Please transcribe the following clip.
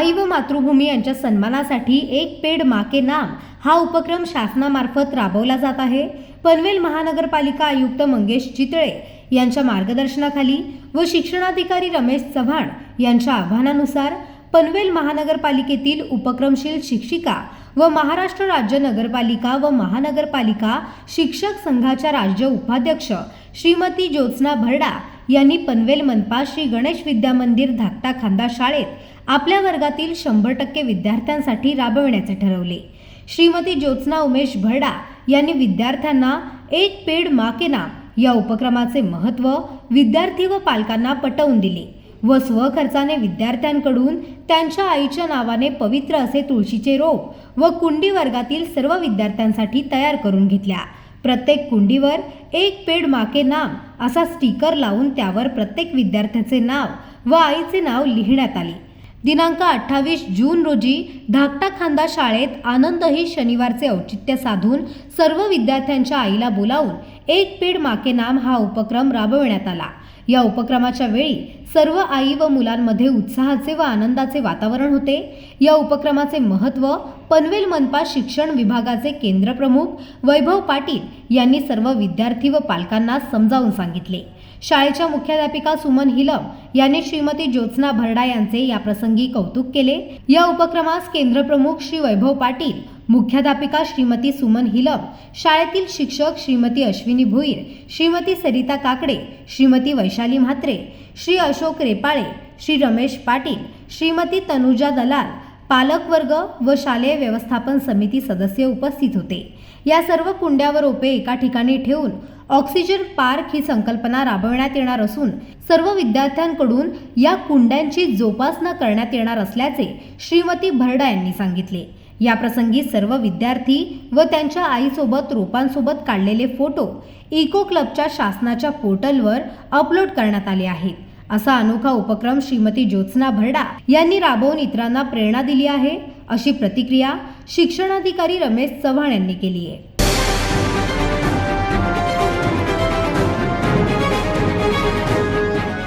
आई व मातृभूमी यांच्या सन्मानासाठी एक पेड मा के नाम हा उपक्रम शासनामार्फत राबवला जात आहे. पनवेल महानगरपालिका आयुक्त मंगेश चितळे यांच्या मार्गदर्शनाखाली व शिक्षणाधिकारी रमेश चव्हाण यांच्या आव्हानानुसार पनवेल महानगरपालिकेतील उपक्रमशील शिक्षिका व महाराष्ट्र राज्य नगरपालिका व महानगरपालिका शिक्षक संघाच्या राज्य उपाध्यक्ष श्रीमती ज्योत्स्ना भरडा यांनी पनवेल मनपा श्री गणेश विद्या मंदिर धाकटा खांदा शाळेत आपल्या वर्गातील शंभर टक्के विद्यार्थ्यांसाठी राबविण्याचे ठरवले. श्रीमती ज्योत्स्ना उमेश भरडा यांनी विद्यार्थ्यांना एक पेड मा के नाम या उपक्रमाचे महत्त्व विद्यार्थी व पालकांना पटवून दिले व स्वखर्चाने विद्यार्थ्यांकडून त्यांच्या आईच्या नावाने पवित्र असे तुळशीचे रोप व कुंडी वर्गातील सर्व विद्यार्थ्यांसाठी तयार करून घेतल्या. प्रत्येक कुंडीवर एक पेड माके नाम असा स्टिकर लावून त्यावर प्रत्येक विद्यार्थ्याचे नाव व आईचे नाव लिहिण्यात आले. दिनांक अठ्ठावीस जून रोजी धाकटा खांदा शाळेत आनंदही शनिवारचे औचित्य साधून सर्व विद्यार्थ्यांच्या आईला बोलावून एक पेड माके नाम हा उपक्रम राबविण्यात आला. या उपक्रमाच्या वेळी सर्व आई व मुलांमध्ये उत्साहाचे व आनंदाचे वातावरण होते. या उपक्रमाचे महत्त्व पनवेल मनपा शिक्षण विभागाचे केंद्रप्रमुख वैभव पाटील यांनी सर्व विद्यार्थी व पालकांना समजावून सांगितले. शाळेच्या मुख्याध्यापिका सुमन हिलम यांनी श्रीमती ज्योत्स्ना भरडा यांचे या प्रसंगी कौतुक केले. या उपक्रमास केंद्रप्रमुख श्री वैभव पाटील मुख्याध्यापिका श्रीमती सुमन हिलब शाळेतील शिक्षक श्रीमती अश्विनी भुईर श्रीमती सरिता काकडे श्रीमती वैशाली म्हात्रे श्री अशोक रेपाळे श्री रमेश पाटील श्रीमती तनुजा दलाल पालकवर्ग व शालेय व्यवस्थापन समिती सदस्य उपस्थित होते. या सर्व कुंड्यावर रोपे एका ठिकाणी ठेवून ऑक्सिजन पार्क ही संकल्पना राबवण्यात येणार असून सर्व विद्यार्थ्यांकडून या कुंड्यांची जोपासना करण्यात येणार असल्याचे श्रीमती भरडा यांनी सांगितले. या प्रसंगी सर्व विद्यार्थी व त्यांच्या आईसोबत रोपांसोबत काढलेले फोटो इको क्लबच्या शासनाच्या पोर्टलवर अपलोड करण्यात आले आहेत. असा अनोखा उपक्रम श्रीमती ज्योत्स्ना भरडा यांनी राबवून इतरांना प्रेरणा दिली आहे अशी प्रतिक्रिया शिक्षणाधिकारी रमेश चव्हाण यांनी केली आहे.